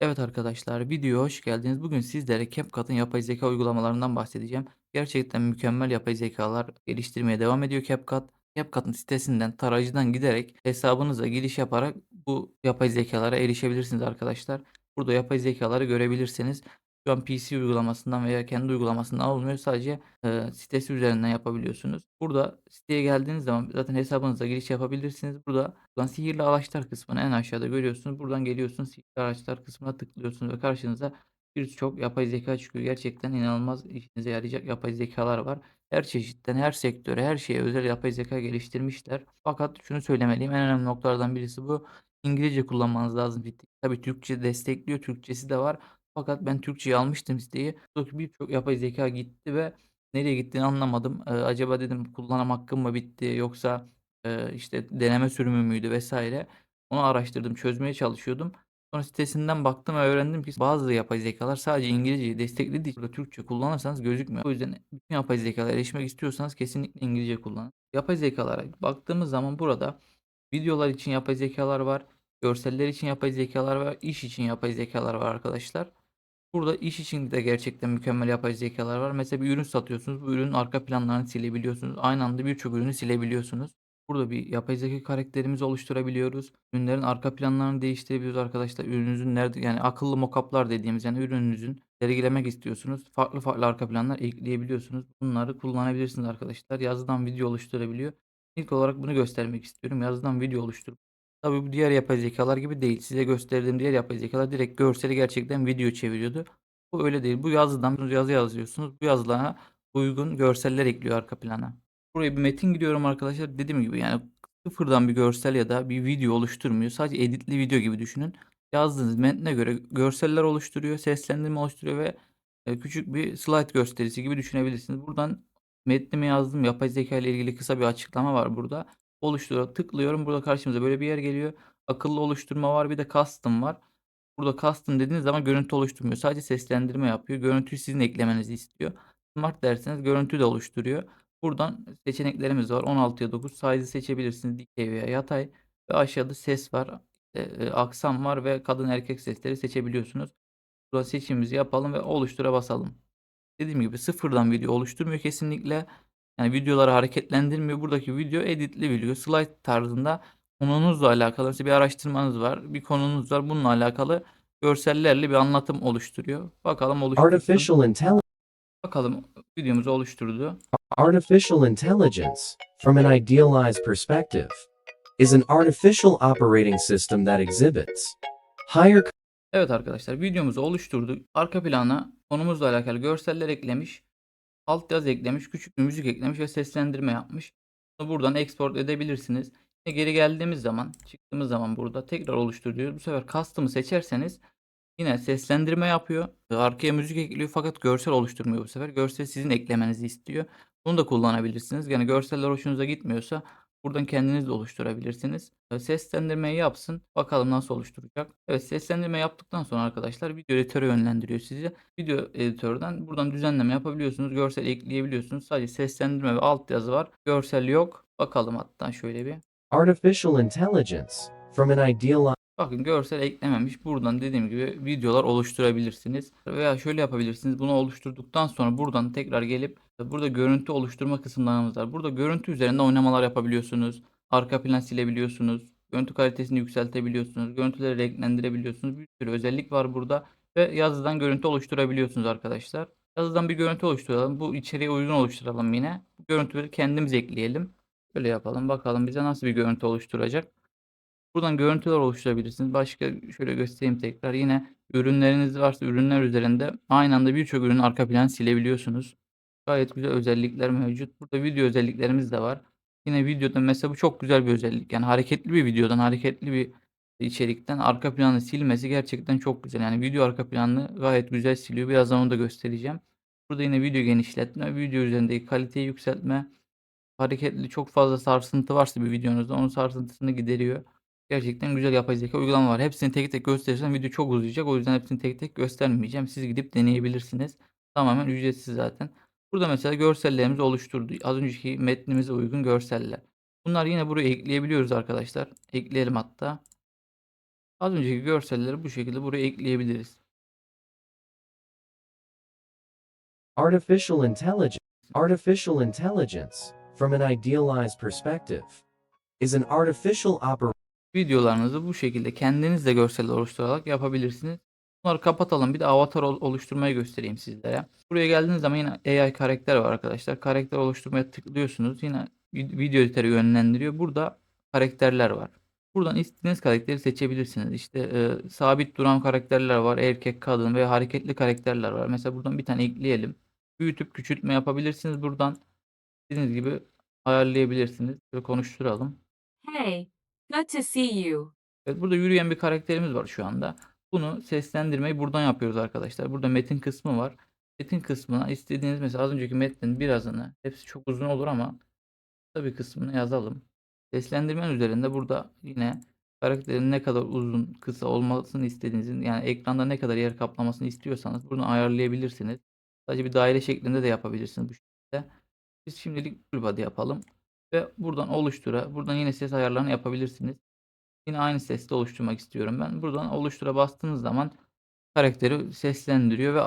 Evet arkadaşlar, videoya hoş geldiniz. Bugün sizlere CapCut'ın yapay zeka uygulamalarından bahsedeceğim. Gerçekten mükemmel yapay zekalar geliştirmeye devam ediyor CapCut. CapCut'ın sitesinden, tarayıcıdan giderek hesabınıza giriş yaparak bu yapay zekalara erişebilirsiniz arkadaşlar. Burada yapay zekaları görebilirsiniz. Şu an PC uygulamasından veya kendi uygulamasından olmuyor. Sadece e, sitesi üzerinden yapabiliyorsunuz. Burada siteye geldiğiniz zaman zaten hesabınıza giriş yapabilirsiniz. Burada buradan sihirli araçlar kısmını en aşağıda görüyorsunuz. Buradan geliyorsunuz sihirli araçlar kısmına tıklıyorsunuz ve karşınıza birçok yapay zeka çıkıyor. Gerçekten inanılmaz işinize yarayacak yapay zekalar var. Her çeşitten, her sektöre, her şeye özel yapay zeka geliştirmişler. Fakat şunu söylemeliyim, en önemli noktalardan birisi bu. İngilizce kullanmanız lazım. Tabii Türkçe destekliyor, Türkçesi de var. Fakat ben Türkçeyi almıştım siteyi. Buradaki birçok yapay zeka gitti ve nereye gittiğini anlamadım. Eee, acaba dedim kullanım hakkım mı bitti yoksa, eee, işte deneme sürümü müydü vesaire. Onu araştırdım, çözmeye çalışıyordum. Sonra sitesinden baktım ve öğrendim ki bazı yapay zekalar sadece İngilizceyi desteklediği için Türkçe kullanırsanız gözükmüyor. O yüzden bütün yapay zekalara erişmek istiyorsanız kesinlikle İngilizce kullanın. Yapay zekalara baktığımız zaman burada videolar için yapay zekalar var, görseller için yapay zekalar var, iş için yapay zekalar var arkadaşlar. Burada iş için de gerçekten mükemmel yapay zekalar var. Mesela bir ürün satıyorsunuz. Bu ürünün arka planlarını silebiliyorsunuz. Aynı anda birçok ürünü silebiliyorsunuz. Burada bir yapay zeka karakterimizi oluşturabiliyoruz. Ürünlerin arka planlarını değiştirebiliyoruz arkadaşlar. Ürününüzün nerede yani akıllı mockup'lar dediğimiz yani ürününüzün sergilemek istiyorsunuz. Farklı farklı arka planlar ekleyebiliyorsunuz. Bunları kullanabilirsiniz arkadaşlar. Yazıdan video oluşturabiliyor. İlk olarak bunu göstermek istiyorum. Yazıdan video oluşturup Tabii bu diğer yapay zekalar gibi değil. Size gösterdiğim diğer yapay zekalar direkt görseli gerçekten video çeviriyordu. Bu öyle değil. Bu yazıdan yazı yazıyorsunuz. Bu yazılara uygun görseller ekliyor arka plana. Buraya bir metin giriyorum arkadaşlar. Dediğim gibi yani sıfırdan bir görsel ya da bir video oluşturmuyor. Sadece editli video gibi düşünün. Yazdığınız metne göre görseller oluşturuyor, seslendirme oluşturuyor ve e, küçük bir slide gösterisi gibi düşünebilirsiniz. Buradan metnimi yazdım. Yapay zeka ile ilgili kısa bir açıklama var burada. Oluştura tıklıyorum. Burada karşımıza böyle bir yer geliyor. Akıllı oluşturma var. Bir de custom var. Burada custom dediğiniz zaman görüntü oluşturmuyor. Sadece seslendirme yapıyor. Görüntüyü sizin eklemenizi istiyor. Smart derseniz görüntü de oluşturuyor. Buradan seçeneklerimiz var. 16'ya 9 size'ı seçebilirsiniz. Dikey veya yatay. Ve aşağıda ses var. E, e, aksam var ve kadın erkek sesleri seçebiliyorsunuz. Burada seçimimizi yapalım ve oluştura basalım. Dediğim gibi sıfırdan video oluşturmuyor kesinlikle. Yani videoları hareketlendirmiyor. Buradaki video editli video. Slide tarzında konunuzla alakalı mesela bir araştırmanız var. Bir konunuz var. Bununla alakalı görsellerle bir anlatım oluşturuyor. Bakalım oluştursun. Artificial intelligence. Bakalım videomuzu oluşturdu. Artificial intelligence, from an idealized perspective, is an artificial operating system that exhibits higher Evet arkadaşlar videomuzu oluşturdu. Arka plana konumuzla alakalı görseller eklemiş. Alt yazı eklemiş. Küçük bir müzik eklemiş ve seslendirme yapmış. Bunu buradan export edebilirsiniz. Ve geri geldiğimiz zaman çıktığımız zaman burada tekrar oluştur diyor. Bu sefer custom'ı seçerseniz yine seslendirme yapıyor. Arkaya müzik ekliyor fakat görsel oluşturmuyor bu sefer. Görsel sizin eklemenizi istiyor. Bunu da kullanabilirsiniz. Yani görseller hoşunuza gitmiyorsa Buradan kendiniz de oluşturabilirsiniz. E, Seslendirmeyi yapsın. Bakalım nasıl oluşturacak. Evet seslendirme yaptıktan sonra arkadaşlar video editörü yönlendiriyor sizi. Video editörden buradan düzenleme yapabiliyorsunuz. Görsel ekleyebiliyorsunuz. Sadece seslendirme ve altyazı var. Görsel yok. Bakalım hatta şöyle bir. artificial intelligence, from an idealized Bakın görsel eklememiş. Buradan dediğim gibi videolar oluşturabilirsiniz. Veya şöyle yapabilirsiniz. Bunu oluşturduktan sonra buradan tekrar gelip burada görüntü oluşturma kısımlarımız var. Burada görüntü üzerinde oynamalar yapabiliyorsunuz. Arka plan silebiliyorsunuz. Görüntü kalitesini yükseltebiliyorsunuz. Görüntüleri renklendirebiliyorsunuz. Bir sürü özellik var burada. Ve yazıdan görüntü oluşturabiliyorsunuz arkadaşlar. Yazıdan bir görüntü oluşturalım. Bu içeriğe uygun oluşturalım yine. Bu görüntüleri kendimiz ekleyelim. Böyle yapalım. Bakalım bize nasıl bir görüntü oluşturacak. Buradan görüntüler oluşturabilirsiniz. Başka şöyle göstereyim tekrar. Yine ürünleriniz varsa ürünler üzerinde aynı anda birçok ürünün arka planı silebiliyorsunuz. Gayet güzel özellikler mevcut. Burada video özelliklerimiz de var. Yine videoda mesela bu çok güzel bir özellik. Yani hareketli bir videodan, hareketli bir içerikten arka planı silmesi gerçekten çok güzel. Yani video arka planını gayet güzel siliyor. Birazdan onu da göstereceğim. Burada yine video genişletme, video üzerindeki kaliteyi yükseltme, hareketli çok fazla sarsıntı varsa bir videonuzda onun sarsıntısını gideriyor. Gerçekten güzel yapay zeka uygulama var. Hepsini tek tek gösterirsem video çok uzayacak. O yüzden hepsini tek tek göstermeyeceğim. Siz gidip deneyebilirsiniz. Tamamen ücretsiz zaten. Burada mesela görsellerimizi oluşturdu. Az önceki metnimize uygun görseller. Bunlar yine buraya ekleyebiliyoruz arkadaşlar. Ekleyelim hatta. Az önceki görselleri bu şekilde buraya ekleyebiliriz. Artificial intelligence. Artificial intelligence, from an idealized perspective, is an artificial operation. Videolarınızı bu şekilde kendiniz de görseller oluşturarak yapabilirsiniz. Bunları kapatalım. Bir de avatar ol- oluşturmayı göstereyim sizlere. Buraya geldiğiniz zaman yine AI karakter var arkadaşlar. Karakter oluşturmaya tıklıyorsunuz. Yine vid- video editörü yönlendiriyor. Burada karakterler var. Buradan istediğiniz karakteri seçebilirsiniz. İşte e, sabit duran karakterler var. Erkek, kadın ve hareketli karakterler var. Mesela buradan bir tane ekleyelim. Büyütüp küçültme yapabilirsiniz buradan. İstediğiniz gibi ayarlayabilirsiniz. Böyle konuşturalım. Hey, good to see you. Evet burada yürüyen bir karakterimiz var şu anda. Bunu seslendirmeyi buradan yapıyoruz arkadaşlar. Burada metin kısmı var. Metin kısmına istediğiniz mesela az önceki metnin birazını hepsi çok uzun olur ama bir kısmını yazalım. Seslendirmen üzerinde burada yine karakterin ne kadar uzun kısa olmasını istediğinizin yani ekranda ne kadar yer kaplamasını istiyorsanız bunu ayarlayabilirsiniz. Sadece bir daire şeklinde de yapabilirsiniz bu şekilde. Biz şimdilik full body yapalım ve buradan oluştura buradan yine ses ayarlarını yapabilirsiniz. Yine aynı sesle oluşturmak istiyorum ben. Buradan oluştura bastığınız zaman karakteri seslendiriyor ve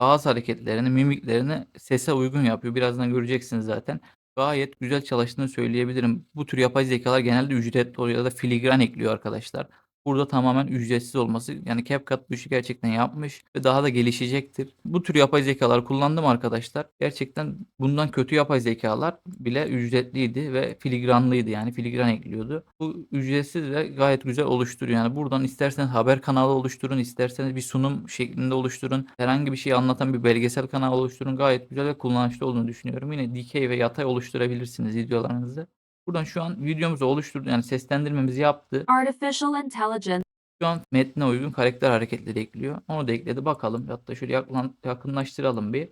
ağız hareketlerini, mimiklerini sese uygun yapıyor. Birazdan göreceksiniz zaten. Gayet güzel çalıştığını söyleyebilirim. Bu tür yapay zekalar genelde ücretli oluyor ya da filigran ekliyor arkadaşlar. Burada tamamen ücretsiz olması yani CapCut bu işi gerçekten yapmış ve daha da gelişecektir. Bu tür yapay zekalar kullandım arkadaşlar. Gerçekten bundan kötü yapay zekalar bile ücretliydi ve filigranlıydı yani filigran ekliyordu. Bu ücretsiz ve gayet güzel oluşturuyor. Yani buradan isterseniz haber kanalı oluşturun, isterseniz bir sunum şeklinde oluşturun. Herhangi bir şey anlatan bir belgesel kanal oluşturun. Gayet güzel ve kullanışlı olduğunu düşünüyorum. Yine dikey ve yatay oluşturabilirsiniz videolarınızı. Buradan şu an videomuzu oluşturdu yani seslendirmemizi yaptı. Artificial intelligence. Şu an metne uygun karakter hareketleri ekliyor. Onu da ekledi bakalım. Hatta şöyle yakınlaştıralım bir.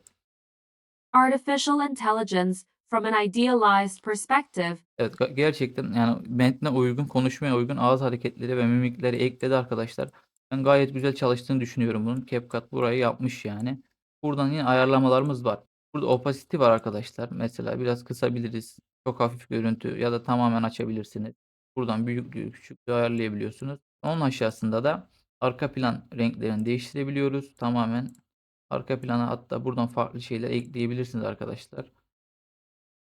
Artificial intelligence, from an idealized perspective, Evet gerçekten yani metne uygun, konuşmaya uygun ağız hareketleri ve mimikleri ekledi arkadaşlar. Ben gayet güzel çalıştığını düşünüyorum bunun. CapCut burayı yapmış yani. Buradan yine ayarlamalarımız var. Burada opacity var arkadaşlar. Mesela biraz kısabiliriz. Çok hafif görüntü ya da tamamen açabilirsiniz. Buradan büyüklüğü, küçüklüğü ayarlayabiliyorsunuz. Onun aşağısında da arka plan renklerini değiştirebiliyoruz. Tamamen arka plana hatta buradan farklı şeyler ekleyebilirsiniz arkadaşlar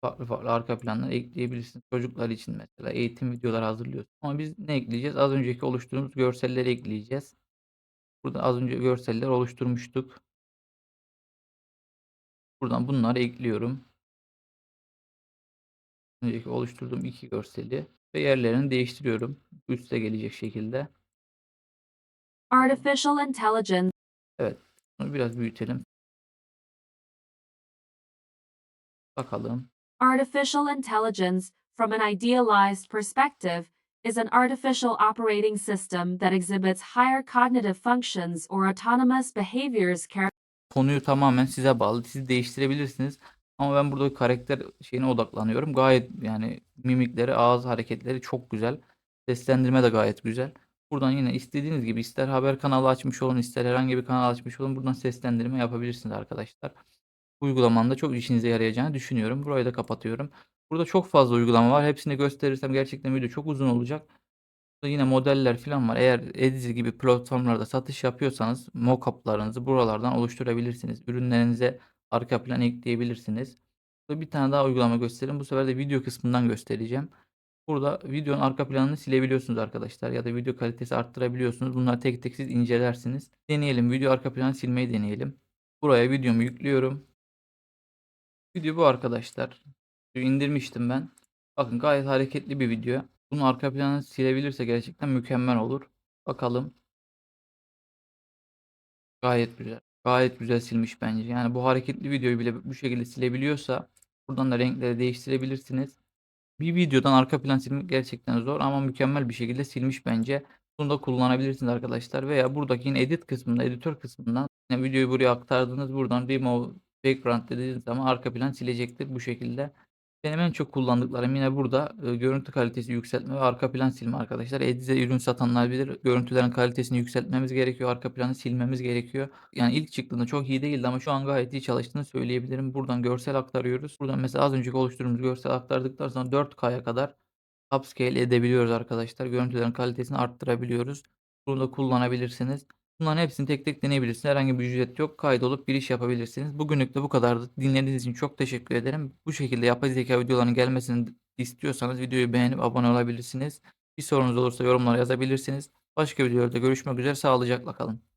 farklı farklı arka planlar ekleyebilirsiniz. Çocuklar için mesela eğitim videoları hazırlıyoruz. Ama biz ne ekleyeceğiz? Az önceki oluşturduğumuz görselleri ekleyeceğiz. Burada az önce görseller oluşturmuştuk. Buradan bunları ekliyorum. Önceki oluşturduğum iki görseli ve yerlerini değiştiriyorum. Üste gelecek şekilde. artificial intelligence, Evet. Bunu biraz büyütelim. Bakalım. artificial intelligence, from an idealized perspective, is an artificial operating system that exhibits higher cognitive functions or autonomous behaviors konuyu tamamen size bağlı. Siz değiştirebilirsiniz. Ama ben burada karakter şeyine odaklanıyorum. Gayet yani mimikleri, ağız hareketleri çok güzel. Seslendirme de gayet güzel. Buradan yine istediğiniz gibi ister haber kanalı açmış olun, ister herhangi bir kanal açmış olun. Buradan seslendirme yapabilirsiniz arkadaşlar. Uygulamanın da çok işinize yarayacağını düşünüyorum. Burayı da kapatıyorum. Burada çok fazla uygulama var. Hepsini gösterirsem gerçekten video çok uzun olacak. Burada yine modeller falan var. Eğer Etsy gibi platformlarda satış yapıyorsanız mockup'larınızı buralardan oluşturabilirsiniz. Ürünlerinize arka plan ekleyebilirsiniz. Burada bir tane daha uygulama göstereyim. Bu sefer de video kısmından göstereceğim. Burada videonun arka planını silebiliyorsunuz arkadaşlar ya da video kalitesi arttırabiliyorsunuz. Bunları tek tek siz incelersiniz. Deneyelim. Video arka planı silmeyi deneyelim. Buraya videomu yüklüyorum. Video bu arkadaşlar. İndirmiştim ben. Bakın gayet hareketli bir video. Bunun arka planını silebilirse gerçekten mükemmel olur. Bakalım. Gayet güzel. Gayet güzel silmiş bence. Yani bu hareketli videoyu bile bu şekilde silebiliyorsa buradan da renkleri değiştirebilirsiniz. Bir videodan arka plan silmek gerçekten zor ama mükemmel bir şekilde silmiş bence. Bunu da kullanabilirsiniz arkadaşlar. Veya buradaki yine edit kısmında, editör kısmından yine videoyu buraya aktardınız. Buradan remove background dediğiniz zaman arka plan silecektir bu şekilde. Benim en çok kullandıklarım yine burada e, görüntü kalitesi yükseltme ve arka plan silme arkadaşlar. Ediz'e ürün satanlar bilir. Görüntülerin kalitesini yükseltmemiz gerekiyor. Arka planı silmemiz gerekiyor. Yani ilk çıktığında çok iyi değildi ama şu an gayet iyi çalıştığını söyleyebilirim. Buradan görsel aktarıyoruz. Buradan mesela az önceki oluşturduğumuz görsel aktardıktan sonra 4K'ya kadar upscale edebiliyoruz arkadaşlar. Görüntülerin kalitesini arttırabiliyoruz. Bunu da kullanabilirsiniz. Bunların hepsini tek tek deneyebilirsiniz. Herhangi bir ücret yok. Kaydolup giriş yapabilirsiniz. Bugünlük de bu kadardı. Dinlediğiniz için çok teşekkür ederim. Bu şekilde yapay zeka videolarının gelmesini istiyorsanız videoyu beğenip abone olabilirsiniz. Bir sorunuz olursa yorumlara yazabilirsiniz. Başka videolarda görüşmek üzere. Sağlıcakla kalın.